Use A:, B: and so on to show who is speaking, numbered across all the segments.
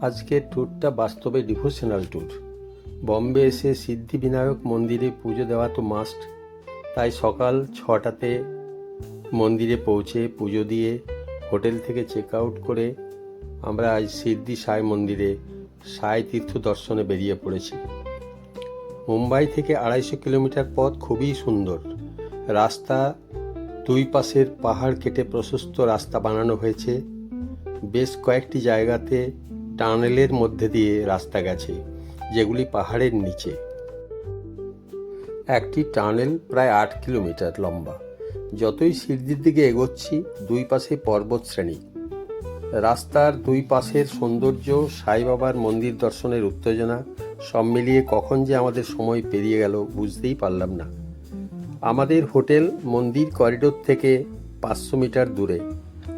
A: আজকের ট্যুরটা বাস্তবে ডিভোশনাল ট্যুর বম্বে এসে সিদ্ধিবিনায়ক মন্দিরে পুজো দেওয়া তো মাস্ট তাই সকাল ছটাতে মন্দিরে পৌঁছে পুজো দিয়ে হোটেল থেকে চেক আউট করে আমরা আজ সিদ্ধি সাই মন্দিরে সাই তীর্থ দর্শনে বেরিয়ে পড়েছি। মুম্বাই থেকে আড়াইশো কিলোমিটার পথ খুবই সুন্দর। রাস্তা দুই পাশের পাহাড় কেটে প্রশস্ত রাস্তা বানানো হয়েছে। বেশ কয়েকটি জায়গাতে টানেলের মধ্যে দিয়ে রাস্তা গেছে, যেগুলি পাহাড়ের নিচে। একটি টানেল প্রায় আট কিলোমিটার লম্বা। যতই সিদ্ধির দিকে এগোচ্ছি, দুই পাশে পর্বত শ্রেণি। রাস্তার দুই পাশের সৌন্দর্য, সাই বাবার মন্দির দর্শনের উত্তেজনা, সব মিলিয়ে কখন যে আমাদের সময় পেরিয়ে গেল বুঝতেই পারলাম না। আমাদের হোটেল মন্দির করিডোর থেকে পাঁচশো মিটার দূরে।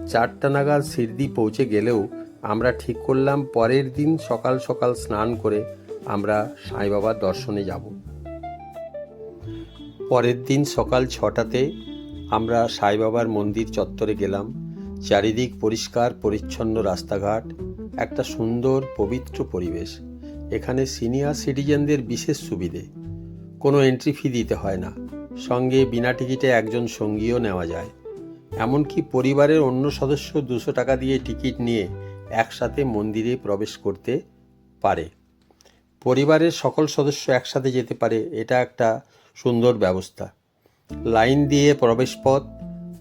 A: চারটা নাগাদ সিরদি পৌঁছে গেলেও আমরা ঠিক করলাম পরের দিন সকাল সকাল স্নান করে আমরা সাই বাবার দর্শনে যাব। পরের দিন সকাল ছটাতে আমরা সাই বাবার মন্দির চত্বরে গেলাম। চারিদিক পরিষ্কার, পরিচ্ছন্ন রাস্তাঘাট, একটা সুন্দর, পবিত্র পরিবেশ। এখানে সিনিয়র সিটিজেনদের বিশেষ সুবিধে। কোনো এন্ট্রি ফি দিতে হয় না। সঙ্গে বিনা টিকিটে একজন সঙ্গীও নেওয়া যায়। এমনকি পরিবারের অন্য সদস্য দুশো টাকা দিয়ে টিকিট নিয়ে একসাথে মন্দিরে প্রবেশ করতে পারে। পরিবারের সকল সদস্য একসাথে যেতে পারে, এটা একটা সুন্দর ব্যবস্থা। লাইন দিয়ে প্রবেশপথ,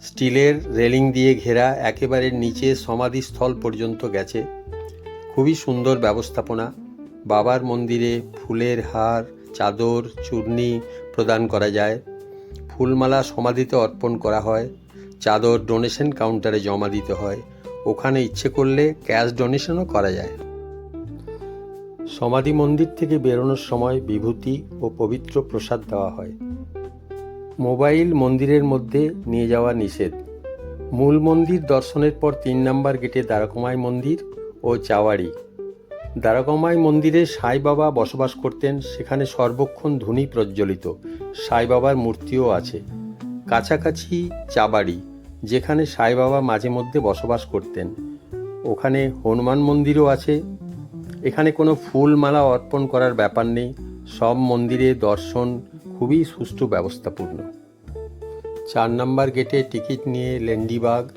A: স্টিলের রেলিং দিয়ে ঘেরা, একেবারে নিচে সমাধিস্থল পর্যন্ত গেছে। খুবই সুন্দর ব্যবস্থাপনা। বাবার মন্দিরে ফুলের হার, চাদর, চূর্ণি প্রদান করা যায়। ফুলমালা সমাধিতে অর্পণ করা হয়। চাদর ডোনেশন কাউন্টারে জমা দিতে হয়। ওখানে ইচ্ছে করলে ক্যাশ ডোনেশনও করা যায়। সমাধি মন্দির থেকে বেরোনোর সময় বিভূতি ও পবিত্র প্রসাদ দেওয়া হয়। মোবাইল মন্দিরের মধ্যে নিয়ে যাওয়া নিষেধ। মূল মন্দির দর্শনের পর তিন নম্বর গেটে দ্বারকমাই মন্দির ও চাওয়াড়ি দ্বারকমাই মন্দিরে সাই বাবা বসবাস করতেন, সেখানে সর্বক্ষণ ধুনি প্রজ্বলিত। সাই বাবার মূর্তিও আছে। কাছাকাছি চাবাড়ি যেখানে সাই বাবা মাঝে মধ্যে বসবাস করতেন। ওখানে হনুমান মন্দিরও আছে। এখানে কোনো ফুল মালা অর্পণ করার ব্যাপার নেই। সব মন্দিরে দর্শন খুবই সুষ্ঠু ব্যবস্থাপূর্ণ। চার নম্বর গেটে টিকিট নিয়ে লেন্ডিবাগ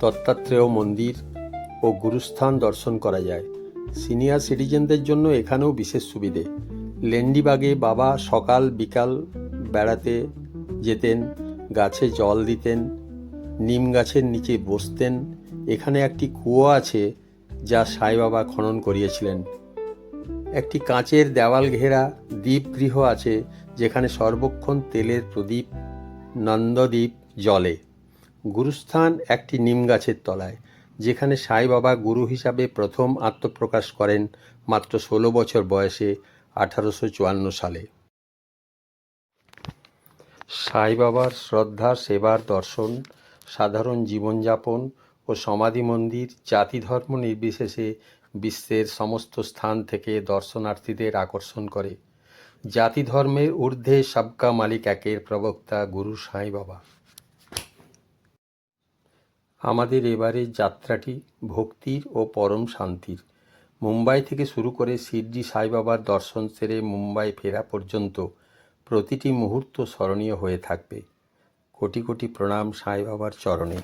A: দত্তাত্রেয় মন্দির ও গুরুস্থান দর্শন করা যায়। সিনিয়র সিটিজেনদের জন্য এখানেও বিশেষ সুবিধে। লেন্ডিবাগে বাবা সকাল বিকাল বেড়াতে যেতেন, গাছে জল দিতেন নিম গাছের নিচে বসতেন। এখানে একটি কুয়ো আছে যা সাই বাবা খনন করিয়েছিলেন। একটি কাঁচের দেওয়াল ঘেরা দ্বীপগৃহ আছে যেখানে সর্বক্ষণ তেলের প্রদীপ, নন্দদ্বীপ জলে গুরুস্থান একটি নিম গাছের তলায়, যেখানে সাই বাবা গুরু হিসাবে প্রথম আত্মপ্রকাশ করেন মাত্র ষোলো বছর বয়সে আঠারোশো চুয়ান্ন সালে। সাই বাবার শ্রদ্ধা সেবার দর্শন সাধারণ জীবনযাপন ও সমাধি মন্দির, জাতি ধর্ম নির্বিশেষে বিশ্বের সমস্ত স্থান থেকে দর্শনার্থীদের আকর্ষণ করে। জাতি ধর্মের ঊর্ধ্বে সাবকা মালিক একের প্রবক্তা গুরু সাঁই বাবা। আমাদের এবারের যাত্রাটি ভক্তির ও পরম শান্তির। মুম্বাই থেকে শুরু করে শিরজি সাই বাবার দর্শন সেরে মুম্বাই ফেরা পর্যন্ত প্রতিটি মুহূর্ত স্মরণীয় হয়ে থাকবে। কোটি কোটি প্রণাম সাই বাবার চরণে।